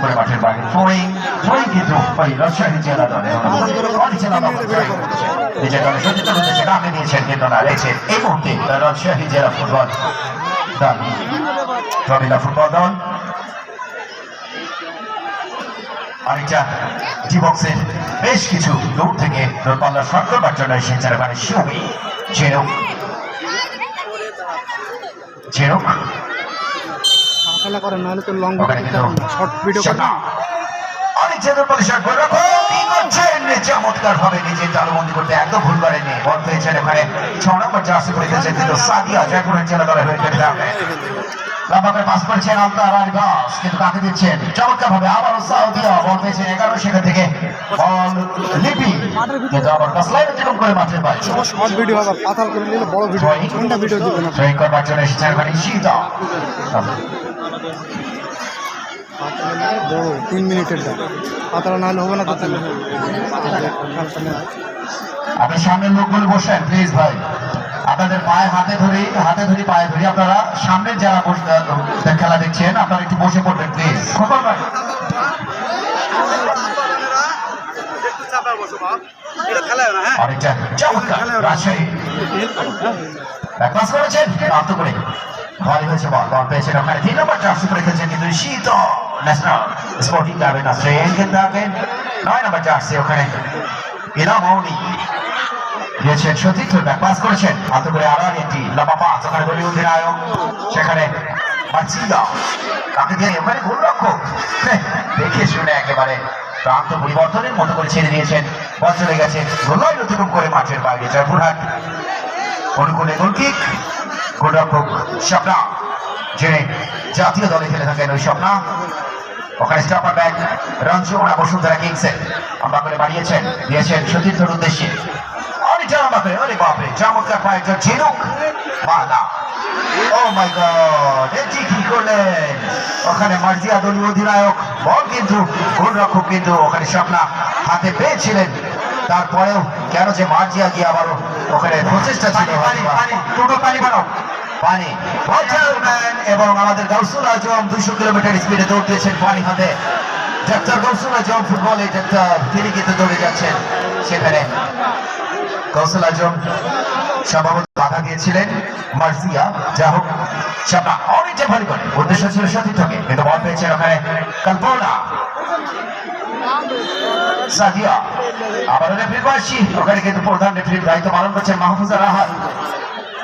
করে মাঠের বাইরে থ্রোয়িং থ্রোয়িং কিন্তু ফুটবল দল রবিলা ফুটবল দল। বক্সের বেশ কিছু দূর থেকে দূরপাল্লা শট করবার জন্য এসেছেন এবারে শিউমি ঝেড়ুক ঝেড়ুক খেলা করেন নাহলে তো লং শর্ট ভিডিও করেন। অনেক পরিষ্কার করে রাখো কি করছেন? চমৎকার ভাবে নিজে তালুবন্দি করতে একদম ভুল করেননি। বল পেয়েছেন এখানে ছ নম্বর জার্সি পরে খেলছেন কিন্তু সাদিয়া জয়পুরের জেলা দলের হয়ে করে পাস করেছেন আলতার আলী বাস কিন্তু কাকে দিচ্ছেন? চমৎকার ভাবে আবারও সাউদিয়া বল পেয়েছেন এগারো সেখান থেকে। বল লিপি। কিন্তু আবার অতিক্রম করে মাঠের বাইরে। শর্ট ভিডিও হবে পাতাল করে নিলে বড় ভিডিও কোনটা ভিডিও দিবেন আপনি? করবার জন্য এসেছেন এখানে শীতা পাতাল নিলে বড় তিন মিনিটের পাতাল না হলে হবে না তাহলে সামনের লোকগুলো বসেন প্লিজ ভাই। আপনাদের পায়ে হাতে ধরি হাতে ধরি পায়ে ধরি আপনারা সামনের যারা বসে খেলা দেখছেন আপনারা একটু বসে পড়বেন প্লিজ খোকন ভাই। অনেকটা। চমৎকার। রাজশাহী। ব্যাকপাস করেছেন? প্রাপ্ত করে। ভারী হয়েছে বল বল পেয়েছেন ওখানে তিন নম্বর করে খেলছেন কিন্তু শীত ন্যাশনাল স্পোর্টিং ক্লাবের নাসরিন কিন্তু আগে নয় নম্বর জার্সি ওখানে ইলা মৌনি দিয়েছেন সতীর্থ ব্যাকপাস করেছেন। হাতে করে আবার একটি লম্বা পাস ওখানে দলীয় অধিনায়ক সেখানে মার্চিদা কাকে দিয়ে? ওখানে গোলরক্ষক। হ্যাঁ, দেখে শুনে একেবারে প্রান্ত পরিবর্তনের মতো করে ছেড়ে দিয়েছেন। বল চলে গেছে গোলয় অতিক্রম করে মাঠের বাইরে। জয়পুরহাট অনুকূলে গোলকিক গোলরক্ষক স্বপ্না। যিনি জাতীয় দলে খেলে থাকেন ওই স্বপ্না। ওখানে স্টপার ব্যাগ রঞ্জু ওরা বসুন্ধরা কিংসে আমরা করে বাড়িয়েছেন দিয়েছেন সতীর্থর উদ্দেশ্যে। বাপরে ঝিনুক। মালা ও ওখানে মার্জিয়া দলীয় অধিনায়ক। বল কিন্তু, গোলরক্ষক কিন্তু ওখানে স্বপ্না হাতে পেয়েছিলেন। তারপরেও কেন যে মার্জিয়া গিয়ে আবারও ওখানে প্রচেষ্টা ছিল দুটো পানি বানাও পানি। এবং আমাদের গাউসুল আজম দুইশো কিলোমিটার স্পিডে দৌড় দিয়েছেন পানি হাতে। ডাক্তার গাউসুল আজম ফুটবলে ডাক্তার তিনি কিন্তু দৌড়ে যাচ্ছেন সেখানে। কৌশল আজম সম্ভবত বাধা দিয়েছিলেন মার্জিয়া। যা হোক সাপা অনেকটা ভালো করে। উদ্দেশ্য ছিল সতীর্থকে কিন্তু বল পেয়েছেন ওখানে কল্পনা। সাদিয়া আবার রেফারি বয়সী ওখানে কিন্তু প্রধান রেফারির দায়িত্ব পালন করছেন মাহফুজা রাহাত।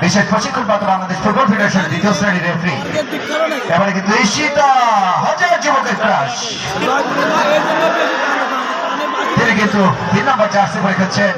বিশেষ প্রশিক্ষণপ্রাপ্ত বাংলাদেশ ফুটবল ফেডারেশনের দ্বিতীয় শ্রেণির রেফারি এবারে কিন্তু ঈশিতা হাজার যুবকের ক্রাশ। তিনি কিন্তু তিন নম্বর জার্সি পরে খেলছেন।